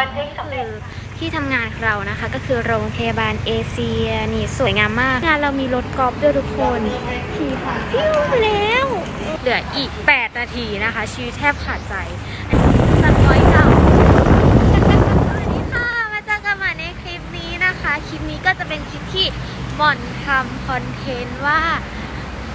บันทึกสำเร็จที่ทำงานของเรานะคะ ก็คือโรงพยาบาลเอเชียนี่สวยงามมาก งานเรามีรถกอล์ฟด้วยทุกคนขี่ผ่านฟิวแล้ว เหลืออีก 8 นาทีนะคะ ชีวิตแทบขาดใจสันน้อยเก่าสวัสดีค่ะ มาเจอกันใหม่ในคลิปนี้นะคะ คลิปนี้ก็จะเป็นคลิปที่หม่อนทำคอนเทนต์ว่า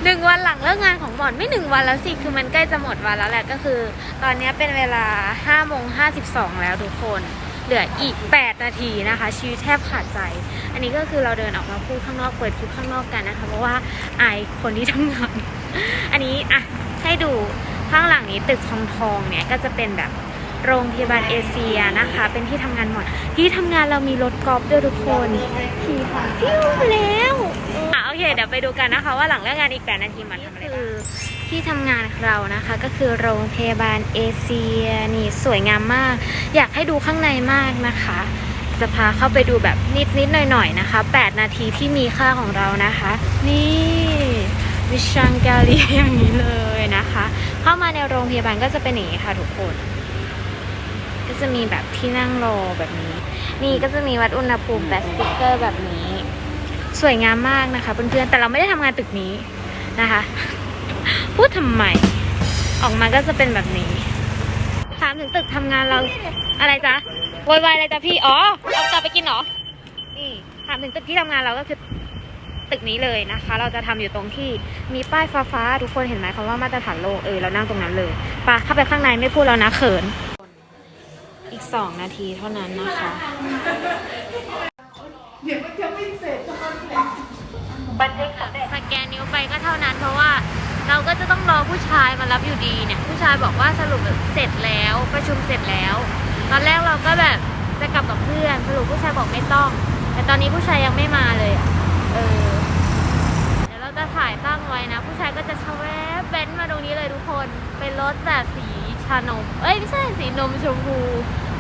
หนึ่งวันหลังเลิกงานของหมอนไม่หนึ่งวันแล้วสิ คือมันใกล้จะหมดวันแล้วแหละก็คือ ตอนนี้เป็นเวลา5โมง52แล้วทุกคน เหลืออีก 8 นาทีนะคะ ชีวิตแทบขาดใจ อันนี้ก็คือเราเดินออกมาพูดข้างนอกเปิดคลิปข้างนอกกันนะคะ เพราะว่าอายคนที่ทำงาน อันนี้อะให้ดูข้างหลังนี้ตึกทองทองๆเนี่ยก็จะเป็นแบบโรงพยาบาลเอเชียนะคะ เป็นที่ทำงานหมด ที่ทำงานเรามีรถกอล์ฟด้วยทุกคนขี่ผ่านฟิวแล้วอะโอ เคเดี๋ยวไปดูกันนะคะ ว่าหลังเลิกงานอีก8นาทีมันทำอะไรคือที่ทำงานของเรานะคะก็คือโรงพยาบาลเอเชียนี่สวยงามมาก อยากให้ดูข้างในมากนะคะ จะพาเข้าไปดูแบบนิดนิดๆหน่อยๆนะคะ 8 นาทีที่มีค่าของเรานะคะ นี่วิชังกาลีอย่างนี้เลยนะคะ เข้ามาในโรงพยาบาลก็จะเป็นอย่างนี้ค่ะทุกคน ก็จะมีแบบที่นั่งรอแบบนี้ นี่ก็จะมีวัดอุณหภูมิแบบสติกเกอร์แบบนี้ สวยงามมากนะคะเพื่อนๆแต่เราไม่ได้ทำงานตึกนี้นะคะ พูดทำไมออกมาก็จะเป็นแบบนี้ ถามถึงตึกทำงานเราอะไรจ๊ะโวยวายอะไรจ๊ะพี่อ๋อเอากลับไปกินเหรอนี่ถามถึงตึกที่ทำงานเราก็คือตึกนี้เลยนะคะ เราจะทำอยู่ตรงที่มีป้ายฟ้าๆทุกคนเห็นไหมคำว่ามาตรฐานโลกเออเรานั่งตรงนั้นเลยไปะเข้าไปข้างในไม่พูดแล้วนะเขิน อีกสองนาทีเท่านั้นนะคะ บันทึกสำเร็จสแกนนิ้วไปก็เท่านั้นเพราะว่าเราก็จะต้องรอผู้ชายมารับอยู่ดีเนี่ย ผู้ชายบอกว่าสรุปเสร็จแล้วประชุมเสร็จแล้ว ตอนแรกเราก็แบบจะกลับกับเพื่อนสรุปผู้ชายบอกไม่ต้อง แต่ตอนนี้ผู้ชายยังไม่มาเลยอะเออเดี๋ยวเราจะถ่ายตั้งไว้นะ ผู้ชายก็จะชะแวบเบนมาตรงนี้เลยทุกคนเป็นรถแบบสีชานม เอ้ยไม่ใช่สีนมชมพู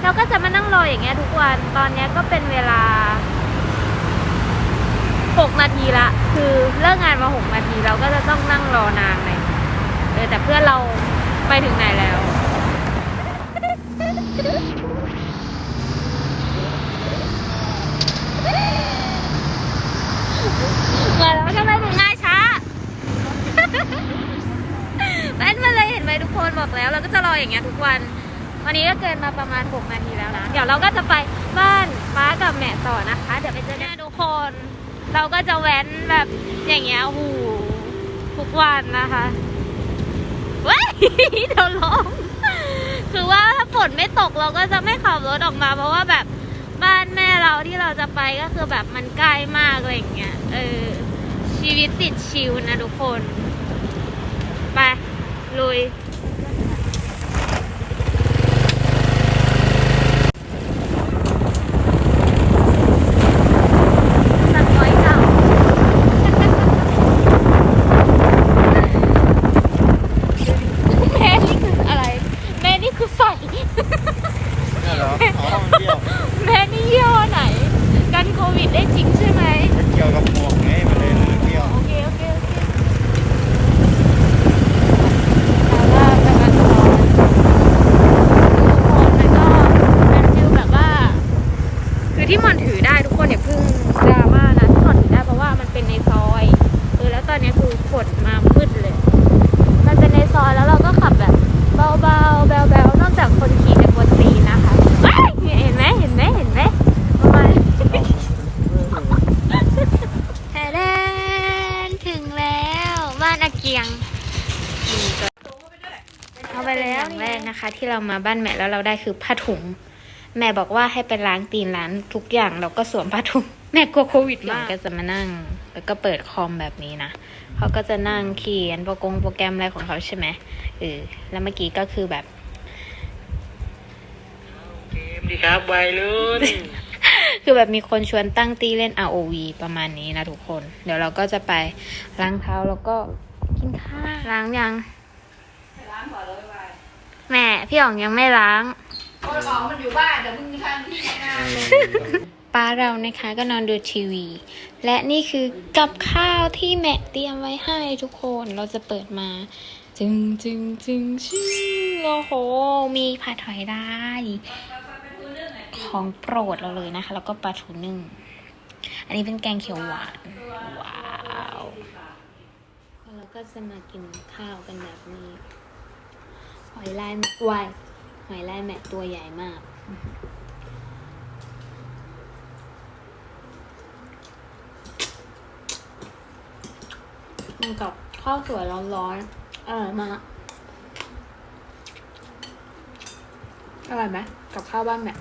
เราก็จะมานั่งรออย่างเงี้ยทุกวันตอนนี้ก็เป็นเวลา หกนาทีละ คือเลิกงานมาหกนาทีเราก็จะต้องนั่งรอนานเลยเออแต่เพื่อนเราไปถึงไหนแล้ว มาแล้วทำไมถึงมาช้าแม่นมาเลยเห็นไหมทุกคนบอกแล้ว เราก็จะรออย่างเงี้ยทุกวัน วันนี้ก็เกินมาประมาณ 6 นาทีแล้วนะ เดี๋ยวเราก็จะไปบ้านป้ากับแม่ต่อนะคะ เดี๋ยวไปเจอกันทุกคน เราก็จะแว้นแบบอย่างเงี้ยโอ้โหทุกวันนะคะเว้ยเดี๋ยวร้องคือว่าถ้าฝนไม่ตกเราก็จะไม่ขับรถออกมา เพราะว่าแบบบ้านแม่เราที่เราจะไปก็คือแบบมันใกล้มากอะไรอย่างเงี้ยเออชีวิตติดชิลนะทุกคน ไป ลุย สัตว์น้อยเก่า แม่นี่คืออะไร แม่นี่คือใส่ เนี่ยเหรออ๋อเที่ยว แม่นี่ยี่ห้อไหน กันโควิดได้จริงใช่ไหม เที่ยวกับหมวกไงมันเลยนะเที่ยว โอเค โอเค โอเคแต่ว่าจะมาถอนทุกคนมันก็เป็นฟิลแบบว่า คือที่หมอนถือได้ทุกคนอย่าเพิ่งดราม่านะที่หมอนถือได้เพราะว่ามันเป็นในซอยเออแล้วตอน นี้คือฝนมามืดเลย มันเป็นในซอยแล้วเราก็ขับแบบเบาๆแบวๆนอกจากคนขี่จะกวนตีนนะคะเห็นไหมเห็นไหมเห็นไหมประมาณแทแดนถึงแล้วบ้านอาเกียงเอาไปแล้วอย่างแรกนะคะ ที่เรามาบ้านแม่แล้วเราได้คือผ้าถุง แม่บอกว่าให้ไปล้างตีนล้างทุกอย่างเราก็สวมผ้าถุงแม่กลัวโควิดมากก็จะมานั่ง แล้วก็เปิดคอมแบบนี้นะเขาก็จะนั่งเขียนโปรกงโปรแกรมอะไรของเขาใช่ไหมเออแล้วเมื่อกี้ก็คือแบบเกมดีครับวัยรุ่นคือแบบมีคนชวนตั้งตีเล่น ROV ประมาณนี้นะทุกคน เดี๋ยวเราก็จะไปล้างเท้าแล้วก็กินข้าวล้างยังแม่พี่อ๋องยังไม่ล้างคนออกมันอยู่บ้านเดี๋ยวมึงมีทางที่ทำงานเลย ป้าเรานะคะก็นอนดูทีวี และนี่คือกับข้าวที่แม่เตรียมไว้ให้ทุกคนเราจะเปิดมา จึงจึงจึงชื่อโอ้โห มีผัดหอยได้ ของโปรดเราเลยนะคะ แล้วก็ปลาทูนึ่ง อันนี้เป็นแกงเขียวหวาน ว้าวแล้วก็จะมากินข้าวกันแบบนี้ หอยลายไวายหอยลายแมะตัวใหญ่มาก มันกับข้าวสวยร้อนๆอร่อยมากอร่อยไหมกับข้าวบ้านแม่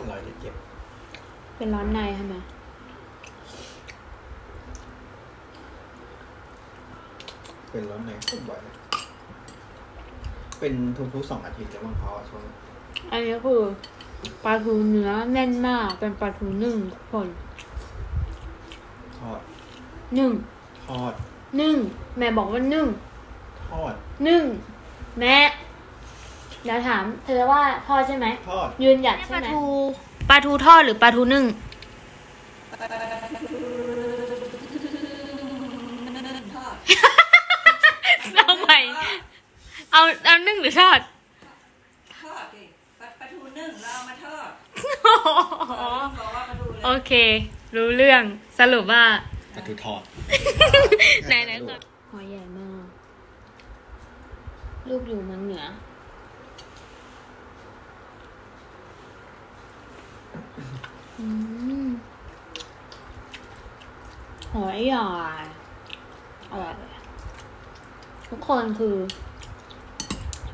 อร่อยเจ็บ เป็นร้อนในใช่ไหมเป็นร้อนในทุกบ่อยเป็นทุกๆสองอาทิตย์แล้วมั้งเขาอะช่วงนี้อันนี้คือ ปลาทูเนื้อแน่นมาก เป็นปลาทูนึ่งทุกคนทอดนึ่งทอดนึ่งแม่บอกว่านึ่งทอดนึ่งแม่เดี๋ยวถามเธอว่าทอดใช่ไหมทอดยืนหยัดใช่ไหมปลาทูปลาทูทอดหรือปลาทูนึ่งเอาใหม่เอาเอานึ่งหรือทอด ทอดดิปลาปลาทูนึ่งเราเอามาทอด อ๋อ บอกว่าปลาทู เลยโอเค รู้เรื่องสรุปว่าปลาทูทอดไหนไหนก่อนหอยใหญ่มาก ลูกอยู่เมืองเหนือ อืม หอยใหญ่อร่อยเลยทุกคนคือ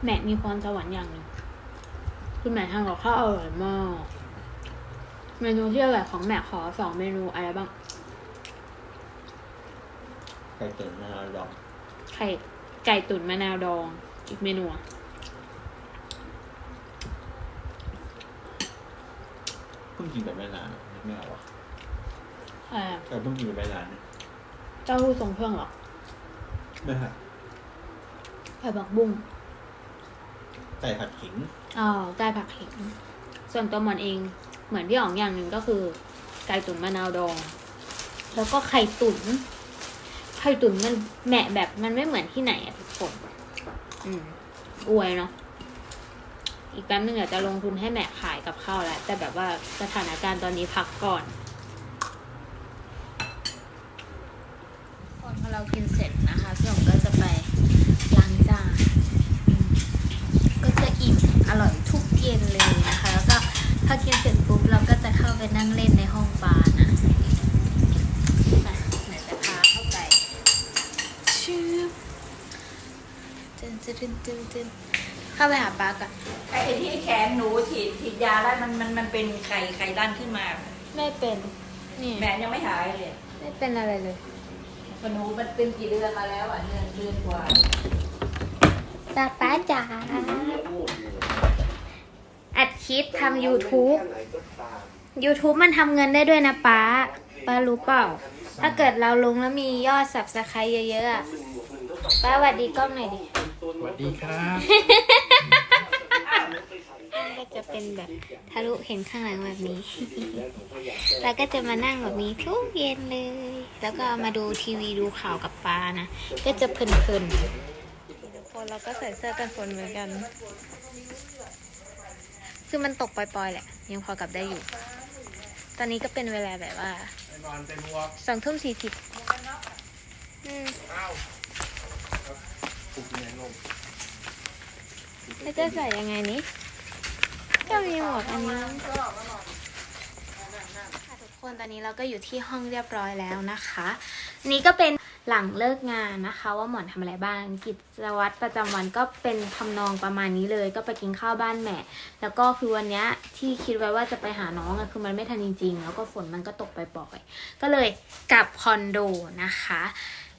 แม่มีพรสวรรค์อย่างหนึ่งคือแม่ทำกับข้าวอร่อยมาก เมนูที่อร่อยของแม่ขอสองเมนูอะไรบ้าง ไก่ตุ๋นมะนาวดองไข่ไก่ตุ๋นมะนาวดอง อีกเมนูอะเพิ่งกินแบบไม่นานไม่เอาวะเอ่อแต่เพิ่งกินแบบไม่นานเนี่ยเต้าหู้ทรงเครื่องเหรอไม่ค่ะไข่ผักบุ้งไก่ผัดขิงอ๋อไก่ผักเข็มส่วนตัวหมอนเอง เหมือนพี่อ๋องอย่างหนึ่งก็คือ ไก่ตุ๋นมะนาวดอง แล้วก็ไข่ตุ๋นไข่ตุ๋นมันแหมะแบบมันไม่เหมือนที่ไหนอะทุกคน อืมอวยเนาะอีกแป๊บนึงเดี๋ยวจะลงทุนให้แหมะขายกับข้าวแล้ว แต่แบบว่าสถานการณ์ตอนนี้พักก่อนพอเรากินเสร็จนะคะพี่อ๋องก็จะไปล้างจานอืมก็จะอิ่มอร่อยทุกเย็นเลยนะคะ แล้วก็พอกินเสร็จปุ๊บเราก็จะเข้าไปนั่งเล่นในห้องบาร์นะมาเดี๋ยวจะพาเข้าไปชืบตึน ตึนตึนตึนเข้าไปหาปลาก่อนไอ้ที่แขนหนูฉีดฉีดยาแล้วมันมันมันเป็นไข่ไข่ดันขึ้นมาไม่เป็นนี่แม่ยังไม่หายเลยไม่เป็นอะไรเลยหนูมันเป็นกี่เดือนมาแล้วอะเดือนเดือนกว่าตาป้าจ๋าอัดคลิปทำ YouTube YouTube มันทำเงินได้ด้วยนะป้าป้ารู้เปล่า ถ้าเกิดเราลงแล้วมียอด subscribe เยอะๆอะป้าสวัสดีกล้องหน่อยดิ สวัสดีครับก็จะเป็นแบบทะลุเห็นข้างหลังแบบนี้ แล้วก็จะมานั่งแบบนี้ทุกเย็นเลย แล้วก็มาดูทีวีดูข่าวกับป้านะ ก็จะเพลินๆทุกคนเราก็ใส่เสื้อกันฝนเหมือนกัน คือมันตกปล่อยๆแหละ ยังพอกลับได้อยู่ ตอนนี้ก็เป็นเวลาแบบว่าสองทุ่มสี่สิบอืม แล้วจะใส่ยังไงนี้ก็มีหมวกอันนี้ค่ะทุกคนตอนนี้เราก็อยู่ที่ห้องเรียบร้อยแล้วนะคะ นี่ก็เป็นหลังเลิกงานนะคะ ว่าหมอนทำอะไรบ้างกิจวัตรประจำวันก็เป็นทำนองประมาณนี้เลย ก็ไปกินข้าวบ้านแม่ แล้วก็คือวันนี้ที่คิดไว้ว่าจะไปหาน้องอะคือมันไม่ทันจริงๆ แล้วก็ฝนมันก็ตกไปปล่อย ก็เลยกลับคอนโดนะคะ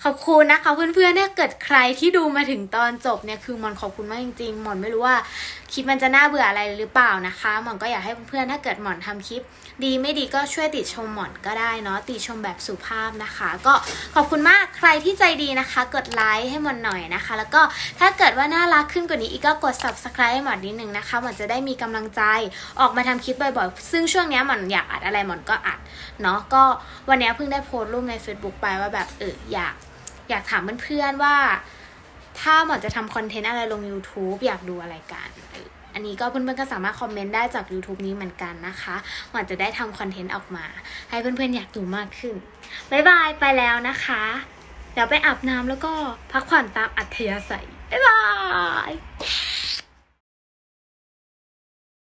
ขอบคุณนะคะเพื่อนๆถ้าเกิดใครที่ดูมาถึงตอนจบเนี่ยคือมอนขอบคุณมากจริงๆมอนไม่รู้ว่าคลิปมันจะน่าเบื่ออะไรหรือเปล่านะคะมอนก็อยากให้เพื่อนๆถ้าเกิดหมอนทำคลิป ดีไม่ดีก็ช่วยติชมหมอนก็ได้เนาะติชมแบบสุภาพนะคะ ก็ขอบคุณมากใครที่ใจดีนะคะ กดไลค์ให้หมอนหน่อยนะคะ แล้วก็ถ้าเกิดว่าน่ารักขึ้นกว่านี้อีกก็กด subscribe ให้หมอนนิดนึงนะคะหมอนจะได้มีกำลังใจออกมาทำคลิปบ่อยๆ ซึ่งช่วงนี้หมอนอยากอัดอะไรหมอนก็อัดเนาะก็วันนี้เพิ่งได้โพสต์รูปใน Facebook ไปว่าแบบเอออยาก อยากถามเพื่อนๆว่า ถ้าหมอนจะทำคอนเทนต์อะไรลง YouTube อยากดูอะไรกันอออันนี้ก็เพื่อนๆก็สามารถคอมเมนต์ได้จาก YouTube นี้เหมือนกันนะคะหมอนจะได้ทำคอนเทนต์ออกมา ให้เพื่อนๆอยากดูมากขึ้นบ๊ายบายไปแล้วนะคะ เดี๋ยวไปอาบน้ำแล้วก็พักผ่อนตามอัธยาศัยบ๊ายบาย